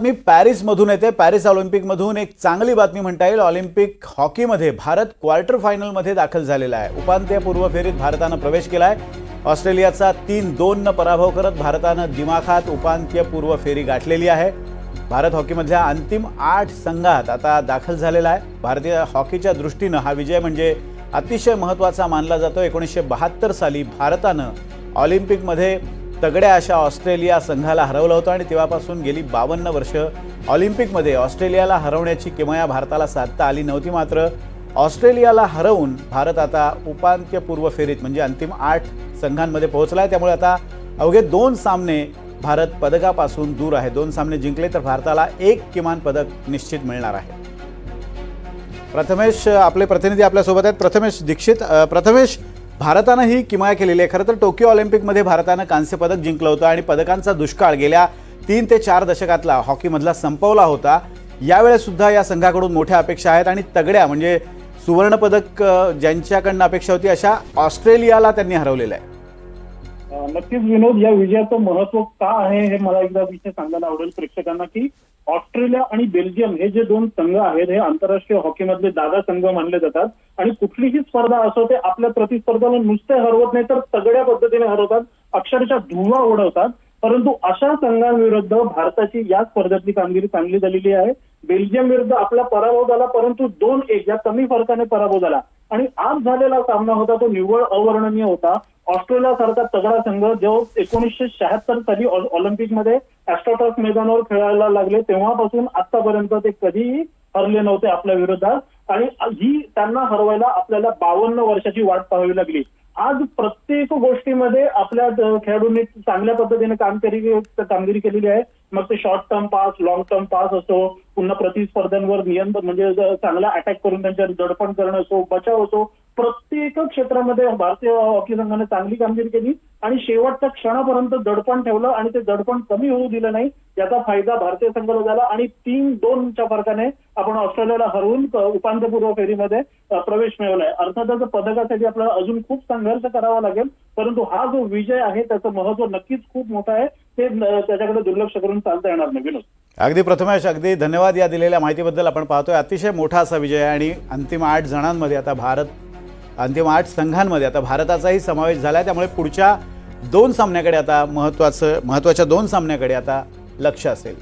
मी पॅरिसमधून येते. पॅरिस ऑलिम्पिकमधून एक चांगली बातमी म्हणता येईल. ऑलिम्पिक हॉकीमध्ये भारत क्वार्टर फायनलमध्ये दाखल झालेला आहे. उपांत्यपूर्व फेरीत भारतानं प्रवेश केला आहे ऑस्ट्रेलियाचा तीन दोननं पराभव करत भारतानं दिमाखात उपांत्यपूर्व फेरी गाठलेली आहे. भारत हॉकीमधल्या अंतिम आठ संघात आता दाखल झालेला आहे. भारतीय हॉकीच्या दृष्टीनं हा विजय म्हणजे अतिशय महत्त्वाचा मानला जातो. एकोणीसशे बहात्तर साली भारतानं ऑलिम्पिकमध्ये तगड्या अशा ऑस्ट्रेलिया संघाला हरवलं होतं आणि तेव्हापासून गेली बावन्न वर्ष ऑलिम्पिकमध्ये ऑस्ट्रेलियाला हरवण्याची किमया भारताला साधता आली नव्हती. मात्र ऑस्ट्रेलियाला हरवून भारत आता उपांत्यपूर्व फेरीत म्हणजे अंतिम आठ संघांमध्ये पोहोचला आहे त्यामुळे आता अवघे दोन सामने भारत पदकापासून दूर आहे. दोन सामने जिंकले तर भारताला एक किमान पदक निश्चित मिळणार आहे. प्रथमेश आपले प्रतिनिधी आपल्यासोबत आहेत. प्रथमेश दीक्षित प्रथमेश भारतानं ही किमया केलेली आहे. खरं तर टोकियो ऑलिम्पिकमध्ये भारतानं कांस्य पदक जिंकलं होतं आणि पदकांचा दुष्काळ गेल्या तीन ते चार दशकातला हॉकीमधला संपवला होता. यावेळेस सुद्धा या संघाकडून मोठ्या अपेक्षा आहेत आणि तगड्या म्हणजे सुवर्णपदक ज्यांच्याकडनं अपेक्षा होती अशा ऑस्ट्रेलियाला त्यांनी हरवलेलं आहे. नक्कीच विनोद या विजयाचं महत्त्व का आहे हे मला एकदा विषय सांगायला आवडेल प्रेक्षकांना की ऑस्ट्रेलिया आणि बेल्जियम हे जे दोन संघ आहेत हे आंतरराष्ट्रीय हॉकीमधले दादा संघ मानले जातात. आणि कुठलीही स्पर्धा असो ते आपल्या प्रतिस्पर्धाला नुसते हरवत नाही तर तगड्या पद्धतीने हरवतात अक्षरशः धुवा उडवतात. परंतु अशा संघांविरुद्ध भारताची या स्पर्धेतली कामगिरी चांगली झालेली आहे. बेल्जियम विरुद्ध आपला पराभव झाला परंतु दोन एक या कमी फरकाने पराभव झाला. आणि आज झालेला सामना होता तो निव्वळ अवर्णनीय होता. ऑस्ट्रेलिया सारखा तगडा संघ जो एकोणीसशे शहात्तर साली ऑलिम्पिकमध्ये ऍस्ट्रोटॉस मैदानावर खेळायला लागले तेव्हापासून आतापर्यंत ते कधीही हरले नव्हते आपल्या विरोधात. आणि ही त्यांना हरवायला आपल्याला बावन्न वर्षाची वाट पाहावी लागली. आज प्रत्येक गोष्टीमध्ये आपल्या खेळाडूंनी चांगल्या पद्धतीने कामगिरी कामगिरी केलेली आहे. मग ते short term pass long term pass असो पुन्हा प्रतिस्पर्ध्यांवर नियंत्रण म्हणजे चांगला अटॅक करून त्यांच्यावर दडपण करणं असो बचाव असो प्रत्येक क्षेत्रामध्ये भारतीय हॉकी संघाने चांगली कामगिरी केली आणि शेवटच्या क्षणापर्यंत दडपण ठेवलं आणि ते दडपण कमी होऊ दिलं नाही याचा फायदा भारतीय संघाला झाला. आणि तीन दोनच्या फरकाने आपण ऑस्ट्रेलियाला हरवून उपांत्यपूर्व फेरीमध्ये प्रवेश मिळवलाय. अर्थातच पदकासाठी आपल्याला अजून खूप संघर्ष करावा लागेल परंतु हा जो विजय आहे त्याचं महत्त्व नक्कीच खूप मोठं आहे. ते त्याच्याकडे दुर्लक्ष करून चालता येणार नाही विनोद. अगदी प्रथमेश अगदी धन्यवाद. या दिलेल्या माहितीबद्दल आपण पाहतोय. अतिशय मोठा असा विजय आहे आणि अंतिम आठ जणांमध्ये आता भारत अंतिम आठ संघांमध्ये आता भारताचाही समावेश झाला आहे त्यामुळे पुढच्या दोन सामन्याकडे आता महत्त्वाचं महत्त्वाच्या दोन सामन्याकडे आता लक्ष असेल.